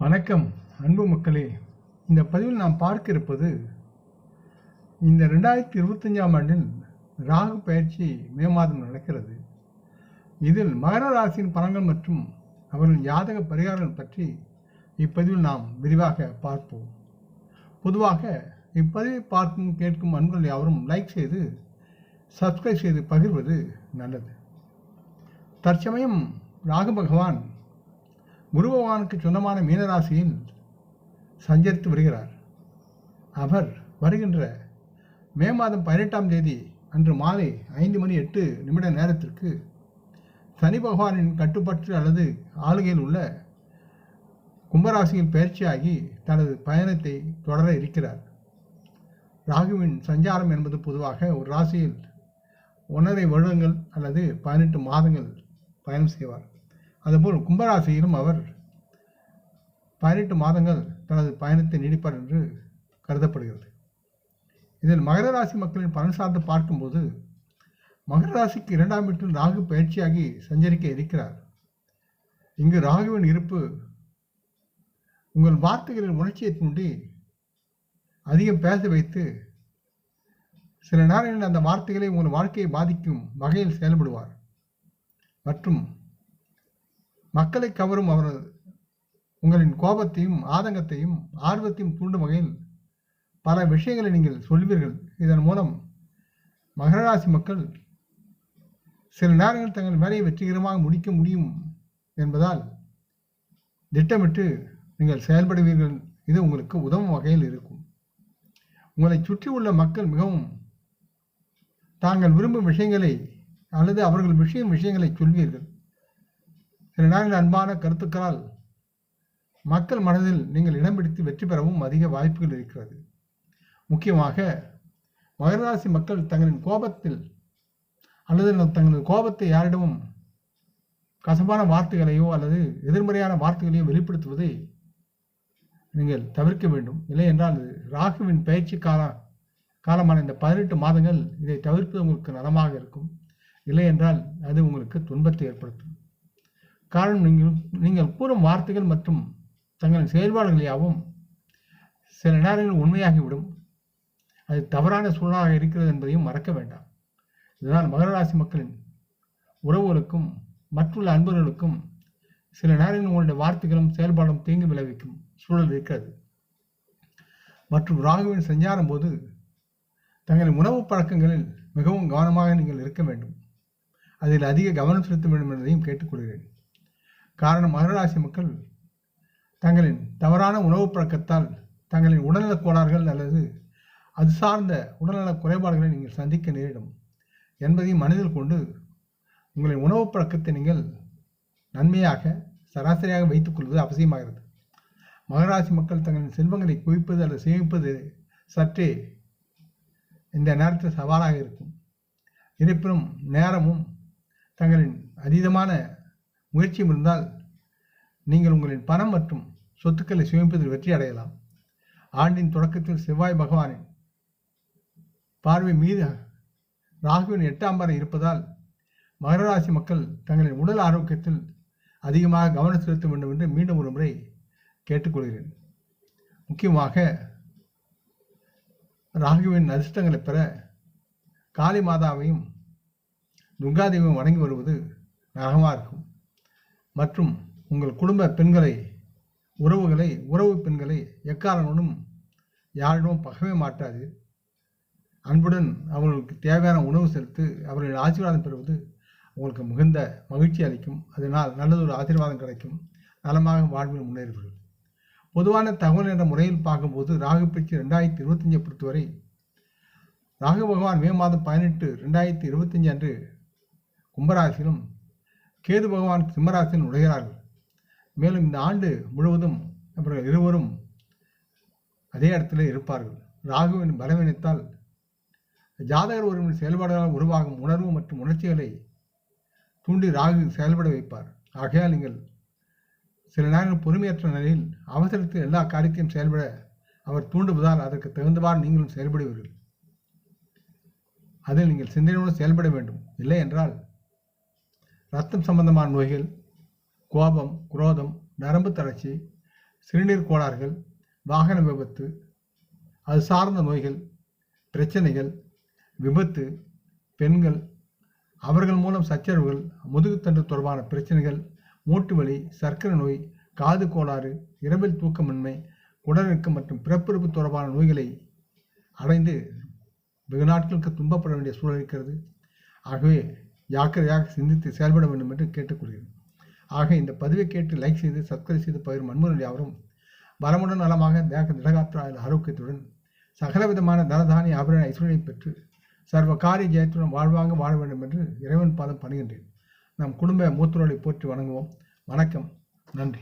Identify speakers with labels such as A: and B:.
A: வணக்கம் அன்பு மக்களே. இந்த பதிவில் நாம் பார்க்க இருப்பது இந்த ரெண்டாயிரத்தி இருபத்தஞ்சாம் ஆண்டில் ராகு பயிற்சி மே மாதம் நடக்கிறது. இதில் மகர ராசியின் பலன்கள் மற்றும் அவர்களின் ஜாதக பரிகாரங்கள் பற்றி இப்பதிவில் நாம் விரிவாக பார்ப்போம். பொதுவாக இப்பதிவை பார்க்கும் கேட்கும் அன்பர்கள் யாவரும் லைக் செய்து சப்ஸ்கிரைப் செய்து பகிர்வது நல்லது. தற்சமயம் ராகு பகவான் குரு பகவானுக்கு சொந்தமான மீனராசியில் சஞ்சரித்து வருகிறார். அவர் வருகின்ற மே மாதம் பதினெட்டாம் தேதி அன்று மாலை ஐந்து மணி எட்டு நிமிட நேரத்திற்கு சனி பகவானின் கட்டுப்பாட்டு அல்லது ஆளுகையில் உள்ள கும்பராசியில் பயிற்சியாகி தனது பயணத்தை தொடர இருக்கிறார். ராகுவின் சஞ்சாரம் என்பது பொதுவாக ஒரு ராசியில் ஒன்றரை வருடங்கள் அல்லது பதினெட்டு மாதங்கள் பயணம் செய்வார். அதுபோல் கும்பராசியிலும் அவர் பதினெட்டு மாதங்கள் தனது பயணத்தை நீடிப்பார் என்று கருதப்படுகிறது. இதில் மகர ராசி மக்களின் பலன் சார்ந்து பார்க்கும்போது மகர ராசிக்கு இரண்டாம் வீட்டில் ராகு பயிற்சியாகி சஞ்சரிக்க இருக்கிறார். இங்கு ராகுவின் இருப்பு உங்கள் வார்த்தைகளின் உணர்ச்சியை தூண்டி அதிகம் பேச வைத்து சில நேரங்களில் அந்த வார்த்தைகளை உங்கள் வாழ்க்கையை பாதிக்கும் வகையில் செயல்படுவார். மற்றும் மக்களை கவரும் அவரது உங்களின் கோபத்தையும் ஆதங்கத்தையும் ஆர்வத்தையும் தூண்டும் வகையில் பல விஷயங்களை நீங்கள் சொல்வீர்கள். இதன் மூலம் மகர ராசி மக்கள் சில நேரங்களில் தங்கள் வேலையை வெற்றிகரமாக முடிக்க முடியும் என்பதால் திட்டமிட்டு நீங்கள் செயல்படுவீர்கள். இது உங்களுக்கு உதவும் வகையில் இருக்கும். உங்களை சுற்றி உள்ள மக்கள் மிகவும் தாங்கள் விரும்பும் விஷயங்களை அல்லது அவர்கள் விஷயம் விஷயங்களை சொல்வீர்கள். இதனால் அன்பான கருத்துக்களால் மக்கள் மனதில் நீங்கள் இடம் பிடித்து வெற்றி பெறவும் அதிக வாய்ப்புகள் இருக்கிறது. முக்கியமாக மகராசி மக்கள் தங்களின் கோபத்தில் அல்லது தங்களது கோபத்தை யாரிடமும் கசப்பான வார்த்தைகளையோ அல்லது எதிர்மறையான வார்த்தைகளையோ வெளிப்படுத்துவதை நீங்கள் தவிர்க்க வேண்டும். இல்லை என்றால் ராகுவின் பயிற்சி கால காலமான இந்த பதினெட்டு மாதங்கள் இதை தவிர்ப்பது உங்களுக்கு நலமாக இருக்கும். இல்லை என்றால் அது உங்களுக்கு துன்பத்தை ஏற்படுத்தும். காரணம் நீங்கள் நீங்கள் கூறும் வார்த்தைகள் மற்றும் தங்களின் செயல்பாடுகள் யாவும் சில நேரங்களில் உண்மையாகிவிடும். அது தவறான சூழலாக இருக்கிறது என்பதையும் மறக்க வேண்டாம். இதனால் மகர ராசி மக்களின் உறவுகளுக்கும் மற்றுள்ள அன்பர்களுக்கும் சில நேரங்களில் உங்களுடைய வார்த்தைகளும் செயல்பாடும் தீங்கு விளைவிக்கும் சூழல் இருக்கிறது. மற்றும் ராகுவின் சஞ்சாரம் போது தங்களின் உணவு பழக்கங்களில் மிகவும் கவனமாக நீங்கள் இருக்க வேண்டும். அதில் அதிக கவனம் செலுத்த வேண்டும் என்பதையும் கேட்டுக்கொள்கிறேன். காரணம் மகராசி மக்கள் தங்களின் தவறான உணவு பழக்கத்தால் தங்களின் உடல்நலக் கோளாறுகள் அல்லது அது சார்ந்த உடல்நலக் குறைபாடுகளை நீங்கள் சந்திக்க நேரிடும் என்பதையும் மனதில் கொண்டு உங்களின் உணவு பழக்கத்தை நீங்கள் நன்மையாக சராசரியாக வைத்துக்கொள்வது அவசியமாகிறது. மகராசி மக்கள் தங்களின் செல்வங்களை குவிப்பது அல்லது சேமிப்பது சற்றே இந்த நேரத்தில் சவாலாக இருக்கும். இருப்பினும் நேரமும் தங்களின் அதீதமான முயற்சியும் இருந்தால் நீங்கள் உங்களின் பணம் மற்றும் சொத்துக்களை சேமிப்பதில் வெற்றி அடையலாம். ஆண்டின் தொடக்கத்தில் செவ்வாய் பகவானின் பார்வை மீது ராகுவின் எட்டாம் வரை இருப்பதால் மகர ராசி மக்கள் தங்களின் உடல் ஆரோக்கியத்தில் அதிகமாக கவனம் செலுத்த வேண்டும் என்று மீண்டும் ஒரு முறை கேட்டுக்கொள்கிறேன். முக்கியமாக ராகுவின் அதிர்ஷ்டங்களை பெற காளி மாதாவையும் துர்காதேவியும் வணங்கி வருவது நகமாக இருக்கும். மற்றும் உங்கள் குடும்ப பெண்களை உறவுகளை உறவு பெண்களை எக்காரணனும் யாரிடமும் பகவே மாட்டாது. அன்புடன் அவர்களுக்கு தேவையான உணவு செலுத்து அவர்களின் ஆசீர்வாதம் பெறுவது உங்களுக்கு மிகுந்த மகிழ்ச்சி அளிக்கும். அதனால் நல்லதொரு ஆசீர்வாதம் கிடைக்கும். நலமாக வாழ்வில் முன்னேறுவீர்கள் பொதுவான தகவல் என்ற முறையில் பார்க்கும்போது ராகு பயிற்சி ரெண்டாயிரத்தி இருபத்தஞ்சை பொறுத்தவரை ராகு பகவான் மே மாதம் பதினெட்டு ரெண்டாயிரத்தி இருபத்தஞ்சு அன்று கும்பராசியிலும் கேது பகவான் சிம்மராசியில் நுழைகிறார்கள். மேலும் இந்த ஆண்டு முழுவதும் அவர்கள் இருவரும் அதே இடத்துல இருப்பார்கள். ராகுவின் பலவீனத்தால் ஜாதகர் ஒருவரின் செயல்பாடுகளால் உருவாகும் உணர்வு மற்றும் உணர்ச்சிகளை தூண்டி ராகு செயல்பட வைப்பார். ஆகையால் நீங்கள் சில நேரங்கள் பொறுமையற்ற நிலையில் அவசரத்தில் எல்லா காரியத்தையும் செயல்பட அவர் தூண்டுவதால் அதற்கு தகுந்தவாறு நீங்களும் செயல்படுவீர்கள். அதில் நீங்கள் சிந்தனையோடு செயல்பட வேண்டும். இல்லை என்றால் ரத்தம் சம்பந்தமான நோய்கள் கோபம் குரோதம் நரம்பு தளர்ச்சி சிறுநீர் கோளாறுகள் வாகன விபத்து அது சார்ந்த நோய்கள் பிரச்சனைகள் விபத்து பெண்கள் அவர்கள் மூலம் சச்சரவுகள் முதுகுத்தண்டு தொடர்பான பிரச்சனைகள் மூட்டு வலி சர்க்கரை நோய் காது கோளாறு இரவில் தூக்கமின்மை குடலிறக்கம் மற்றும் பிறப்பிறப்பு தொடர்பான நோய்களை அடைந்து வெகு நாட்களுக்கு துன்பப்பட வேண்டிய சூழல் இருக்கிறது. ஆகவே ஜாக்கிரதையாக சிந்தித்து செயல்பட வேண்டும் என்று கேட்டுக்கொள்கிறேன். ஆக இந்த பதிவை கேட்டு லைக் செய்து சப்ஸ்கிரைப் செய்து பகிரும் அன்புகள் யாவரும் பலமுடன் நலமாக தேக திடகாற்றாயில் ஆரோக்கியத்துடன் சகலவிதமான தனதானி ஆபரண ஐஸ்வர்யை பெற்று சர்வ காரிய ஜெயத்துடன் வாழ்வாங்க வாழ வேண்டும் என்று இறைவன் பாதம் பணிகின்றேன். நம் குடும்ப மூத்தோரை போற்றி வணங்குவோம். வணக்கம். நன்றி.